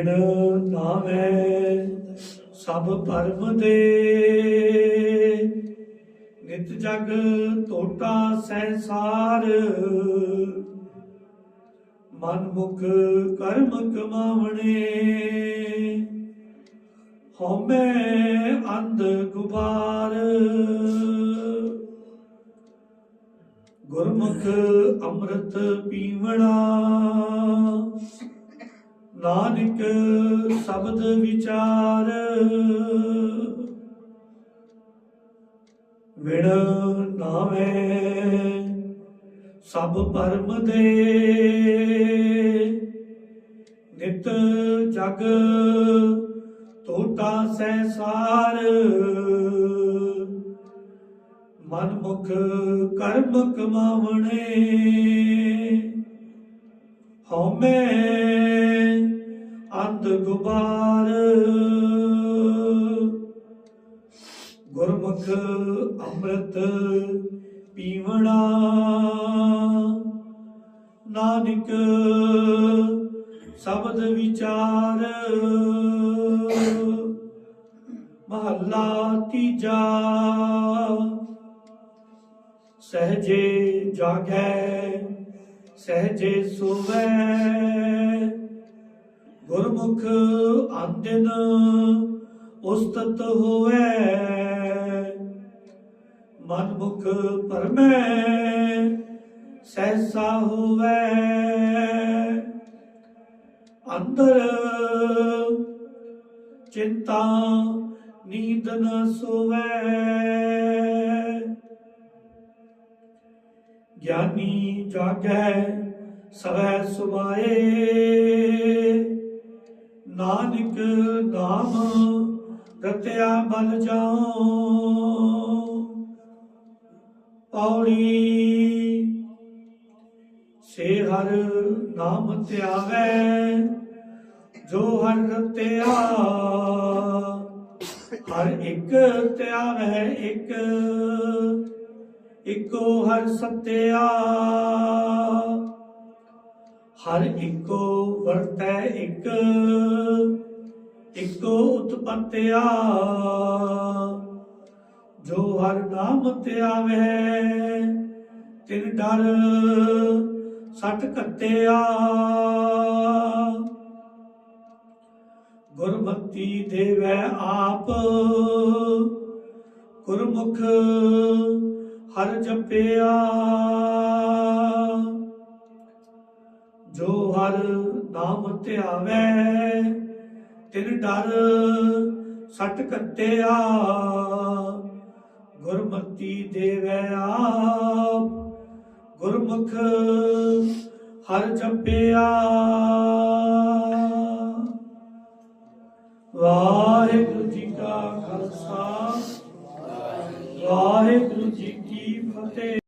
ਵਿਣ ਨਾਮੈ ਸਭ ਪਰਮ ਦੇ ਨਿਤ ਜਗ ਟੋਟਾ ਸੰਸਾਰ ਮਨ ਮੁਖ ਕਰਮ ਕਮਾਵਣੇ। ਹਉਮੈ ਅੰਧ ਗੁਬਾਰ। ਗੁਰਮੁਖ ਅੰਮ੍ਰਿਤ ਪੀਵਣਾ। ਨਾਨਕ ਸ਼ਬਦ ਵਿਚਾਰ। ਵਿਣ ਨਾਵੇਂ ਸਭ ਪਰਮ ਦੇ। ਨਿਤ ਜਗ ਤੋਟਾ ਸੈਸਾਰ ਮਨ ਮੁਖ ਕਰਮ ਕਮਾਵਣੇ। ਹਉਮੈ ਅੰਧ ਗੁਬਾਰ ਗੁਰਮੁਖ ਅੰਮ੍ਰਿਤ ਪੀਵਣਾ। ਨਾਨਕ ਸ਼ਬਦ ਵਿਚਾਰ। ਮਹੱਲਾ ਤੀਜਾ। ਸਹਜੇ ਜਾਗੈ ਸਹਜੇ ਸੁਵੈ। ਗੁਰਮੁਖ ਆਂਦਨ ਉਸਤਤ ਹੋਵੇ। ਮਨਮੁਖ ਪਰਮੈ ਸਹਿਸਾ ਹੋਵੇ। ਅੰਦਰ ਚਿੰਤਾ ਨੀਂਦ ਨ ਸੋਵੇ। ਗਿਆਨੀ ਜਾਗੈ ਸਵੈ ਸੁਭਾਏ। ਨਾਨਕ ਨਾਮ ਰਤਿਆ ਬਲ ਜਾਓ ਪੌੜੀ ਸੇ ਹਰ ਨਾਮ ਧਿਆਵੈ, ਜੋ ਹਰ ਰਤਿਆ, ਹਰ ਇੱਕ ਧਿਆਵੈ ਇੱਕ, ਇੱਕੋ ਹਰ ਸਤਿਆ। ਹਰ ਇੱਕੋ ਵਰਤੈ ਇੱਕ, ਇੱਕੋ ਉਤਪਤਿਆ। ਜੋ ਹਰ ਨਾਮ ਧਿਆਵੇ ਤਿਨ ਡਰ ਸਟ ਕੱਤਿਆ ਗੁਰਮਤੀ ਦੇਵੈ ਆਪ, ਗੁਰਮੁਖ ਹਰ ਜਪਿਆ। ਹਰ ਨਾਮ ਧਿਆਵੇ, ਤਿਨ ਡਰ ਸਟ ਕੱਟਿਆ। ਗੁਰਮਤੀ ਦੇਵੈ ਆਪ, ਗੁਰਮੁਖ ਹਰ ਜਪਿਆ। ਵਾਹਿਗੁਰੂ ਜੀ ਕਾ ਖਾਲਸਾ, ਵਾਹਿਗੁਰੂ ਜੀ ਕੀ ਫਤਿਹ।